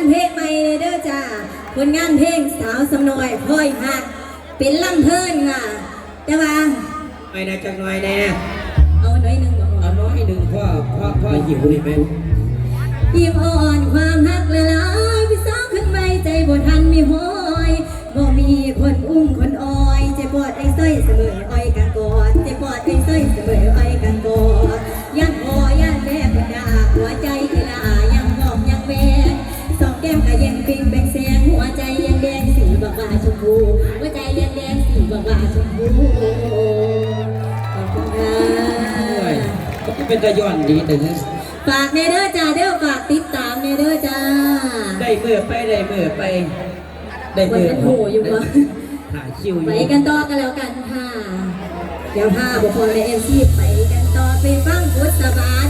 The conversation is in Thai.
ากผลงานเพลงใหม่เลยเด้อจ้าผลงานเพลงสาวสำนอยพ่อยหักเป็นลำเพิ่นค่ะแต่ว่าไปนะจังหน่อยแน่เอาหน่อยหนึ่งบอกเอาน้อยหนึ่งพ่อพ่อพ่อหิวนี่ไหมยิ้มอ่อนความหักละลายพี่สาวขึ้นไม่ใจบ่ทันมีห้อยบ่มีคน เป็นตะย้อนดีแต่เนี้ฝากเนเดอจ้าเด้อฝากติดตามเนเดอจ้าได้เมื่อไปได้เมื่อไป ได้เมื่อเป็นโหอยู่วะหาคิวอไปยู่กันต่อกันแล้วกันค่ะ เดี๋ยวพาบุคคลในเอ็มซีไปกันต่อไปฟังพุทธบาท